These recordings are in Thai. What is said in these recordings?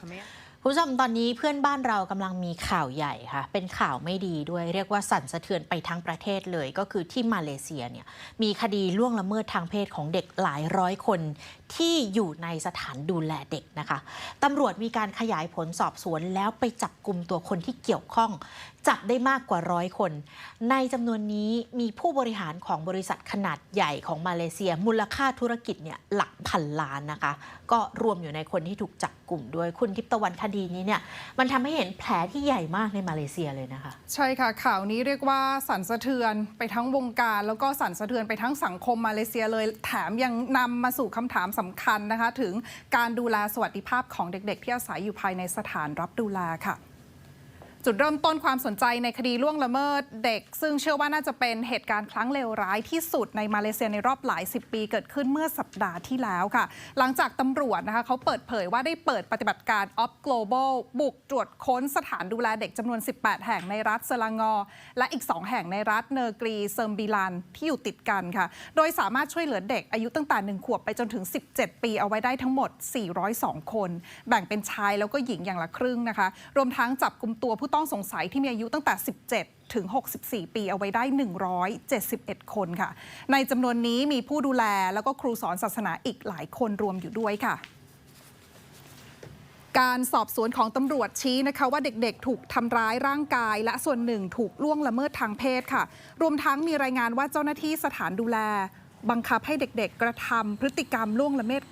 command คุณ ผู้ชมตอนนี้เพื่อนบ้านเรากำลังมีข่าวใหญ่ค่ะ เป็นข่าวไม่ดีด้วยเรียกว่าสั่นสะเทือนไปทั้งประเทศเลย ก็คือที่มาเลเซียเนี่ยมีคดีล่วงละเมิดทางเพศของเด็กหลายร้อยคนที่อยู่ในสถานดูแลเด็กนะคะตำรวจมีการขยายผลสอบสวนแล้วไปจับกลุ่มตัวคนที่เกี่ยวข้อง จับได้มากกว่าร้อยคน ในจำนวนนี้มีผู้บริหารของบริษัทขนาดใหญ่ของมาเลเซีย มูลค่าธุรกิจเนี่ยหลักพันล้านนะคะ ก็รวมอยู่ในคนที่ถูกจับกลุ่มด้วยคุณทิพย์ตะวันคดีนี้เนี่ยมันทำให้เห็นแผลที่ใหญ่มากในมาเลเซียเลยนะคะ ใช่ค่ะข่าวนี้เรียกว่าสั่นสะเทือนไปทั้งวงการ แล้วก็สั่นสะเทือนไปทั้งสังคมมาเลเซียเลย แถมยังนำมาสู่คำถามสำคัญนะคะ ถึงการดูแลสวัสดิภาพของเด็ก ๆ ที่อาศัยอยู่ภายในสถานรับดูแลค่ะ จุดเริ่มต้นความสนใจในคดีล่วงละเมิดเด็ก ซึ่งเชื่อว่าน่าจะเป็นเหตุการณ์ครั้งเลวร้ายที่สุดในมาเลเซียในรอบหลายสิบปีเกิดขึ้นเมื่อสัปดาห์ที่แล้วค่ะ หลังจากตำรวจนะคะเขาเปิดเผยว่าได้เปิดปฏิบัติการ Op Global บุกตรวจค้นสถานดูแลเด็กจำนวน 18 แห่งในรัฐเซลางอ และอีก 2 แห่งในรัฐเนกรีเซิมบิลันที่อยู่ติดกันค่ะ โดยสามารถช่วยเหลือเด็กอายุตั้งแต่ 1 ขวบไปจนถึง 17 ปีเอาไว้ได้ทั้งหมด 402 คน แบ่งเป็นชายแล้วก็หญิงอย่างละครึ่งนะคะ รวมทั้งจับกลุ่มตัวผู้ต้องสงสัยที่มีอายุตั้งแต่ 17 ถึง 64 ปีเอาไว้ได้ 171 คนค่ะ ในจำนวนนี้มีผู้ดูแลแล้วก็ครูสอนศาสนาอีกหลายคนรวมอยู่ด้วยค่ะการสอบสวนของตำรวจชี้นะคะว่าเด็กๆ ถูกทำร้ายร่างกาย และส่วนหนึ่งถูกล่วงละเมิดทางเพศค่ะ รวมทั้งมีรายงานว่าเจ้าหน้าที่สถานดูแล บังคับให้เด็กๆ กระทำพฤติกรรมล่วงละเมิด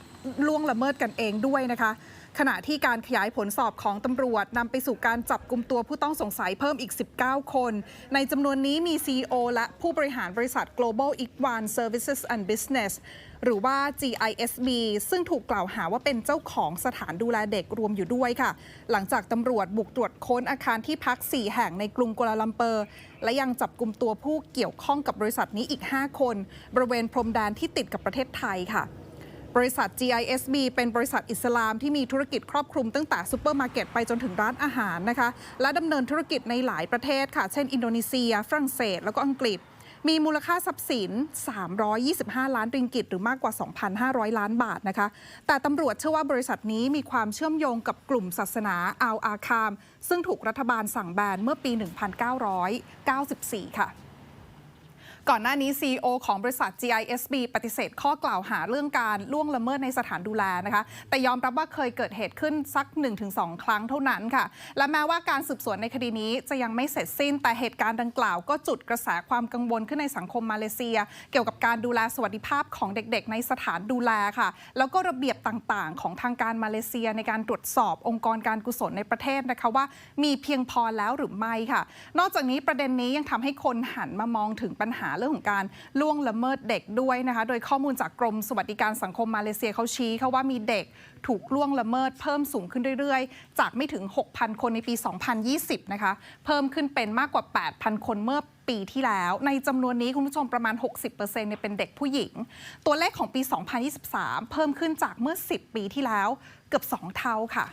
ล่วงละเมิดกันเองด้วยนะคะ ขณะที่การขยายผลสอบของตำรวจนำไปสู่การจับกลุ่มตัวผู้ต้องสงสัยเพิ่มอีก 19 คน ในจำนวนนี้มี CEO และผู้บริหารบริษัท Global e q u a n Services and Business หรือว่า GISB ซึ่งถูกกล่าวหาว่าเป็นเจ้าของสถานดูแลเด็กรวมอยู่ด้วยค่ะ หลังจากตำรวจบุกตรวจค้นอาคารที่พัก 4 แห่งในกรุงกัวลาลัมเปอร์ และยังจับกลุ่มตัวผู้เกี่ยวข้องกับบริษัทนี้อีก 5 คน บริเวณพรมแดนที่ติดกับประเทศไทยค่ะ บริษัท GISB เป็นบริษัทอิสลามที่มีธุรกิจครอบคลุมตั้งแต่ซูเปอร์มาร์เก็ตไปจนถึงร้านอาหารนะคะ และดำเนินธุรกิจในหลายประเทศค่ะ เช่น อินโดนีเซีย ฝรั่งเศส แล้วก็อังกฤษ มีมูลค่าทรัพย์สิน 325 ล้านริงกิต หรือมากกว่า 2,500 ล้านบาทนะคะ แต่ตำรวจเชื่อว่าบริษัทนี้มีความเชื่อมโยงกับกลุ่มศาสนาอัลอาคาม ซึ่งถูกรัฐบาลสั่งแบนเมื่อปี 1994 ค่ะ ก่อนหน้านี้ CEO ของบริษัท GISB ปฏิเสธข้อกล่าวหาเรื่องการล่วงละเมิดในสถานดูแลนะคะ แต่ยอมรับว่าเคยเกิดเหตุขึ้นสัก 1-2 ครั้งเท่านั้นค่ะ และแม้ว่าการสืบสวนในคดีนี้จะยังไม่เสร็จสิ้น แต่เหตุการณ์ดังกล่าวก็จุดกระแสความกังวลขึ้นในสังคมมาเลเซีย เกี่ยวกับการดูแลสวัสดิภาพของเด็ก ๆ ในสถานดูแลค่ะ แล้วก็ระเบียบต่างๆ ของทางการมาเลเซียในการตรวจสอบองค์กรการกุศลในประเทศนะคะว่ามีเพียงพอแล้วหรือไม่ค่ะ นอกจากนี้ประเด็นนี้ยังทำให้คนหันมามองถึงปัญหาเรื่องของการล่วงละเมิดเด็กด้วยนะคะ โดยข้อมูลจากกรมสวัสดิการสังคมมาเลเซียเขาชี้ค่ะว่ามีเด็กถูกล่วงละเมิดเพิ่มสูงขึ้นเรื่อยๆ จากไม่ถึง 6,000 คนในปี 2020 นะคะ เพิ่มขึ้นเป็นมากกว่า 8,000 คนเมื่อปีที่แล้ว ในจำนวนนี้คุณผู้ชมประมาณ 60%เนี่ยเป็นเด็กผู้หญิง ตัวเลขของปี 2023 เพิ่มขึ้นจากเมื่อ 10 ปีที่แล้วเกือบ 2 เท่าค่ะ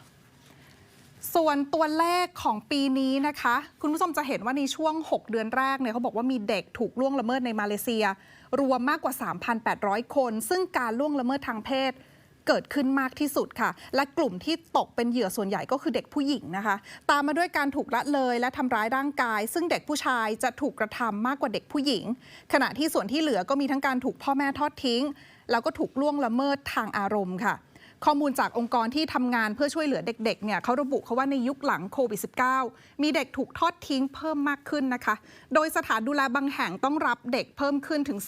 ส่วนตัวเลขของปีนี้นะคะ คุณผู้ชมจะเห็นว่าในช่วง 6 เดือนแรกเนี่ยเขาบอกว่ามีเด็กถูกล่วงละเมิดในมาเลเซีย รวมมากกว่า 3,800 คน ซึ่งการล่วงละเมิดทางเพศเกิดขึ้นมากที่สุดค่ะ และกลุ่มที่ตกเป็นเหยื่อส่วนใหญ่ก็คือเด็กผู้หญิงนะคะ ตามมาด้วยการถูกละเลยและทำร้ายร่างกาย ซึ่งเด็กผู้ชายจะถูกกระทำมากกว่าเด็กผู้หญิง ขณะที่ส่วนที่เหลือก็มีทั้งการถูกพ่อแม่ทอดทิ้ง แล้วก็ถูกล่วงละเมิดทางอารมณ์ค่ะ ข้อมูลจากองค์กรที่ทำงานเพื่อช่วยเหลือเด็กๆเนี่ยเขาระบุเขาว่าในยุคหลังโควิด -19 มีเด็กถูกทอดทิ้งเพิ่มมากขึ้นนะคะ โดยสถานดูแลบางแห่งต้องรับเด็กเพิ่มขึ้นถึง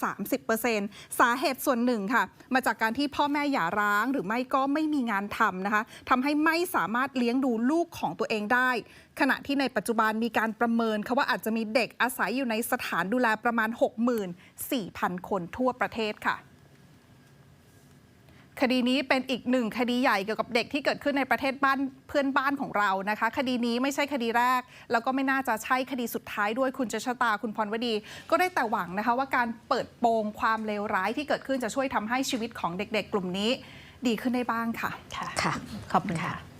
30%สาเหตุส่วนหนึ่งค่ะ มาจากการที่พ่อแม่หย่าร้าง หรือไม่ก็ไม่มีงานทำนะคะทำให้ไม่สามารถเลี้ยงดูลูกของตัวเองได้ ขณะที่ในปัจจุบันมีการประเมินค่ะว่าอาจจะมีเด็กอาศัยอยู่ในสถานดูแลประมาณ 64,000 คนทั่วประเทศค่ะ คดีนี้เป็นอีกหนึ่งคดีใหญ่เกี่ยวกับเด็กที่เกิดขึ้นในประเทศบ้านเพื่อนบ้านของเรานะคะ คดีนี้ไม่ใช่คดีแรก แล้วก็ไม่น่าจะใช่คดีสุดท้ายด้วยคุณเจษตาคุณพรวดี ก็ได้แต่หวังนะคะว่าการเปิดโปงความเลวร้ายที่เกิดขึ้นจะช่วยทำให้ชีวิตของเด็ก ๆ กลุ่มนี้ ดีขึ้นได้บ้างค่ะ ค่ะ ขอบคุณค่ะ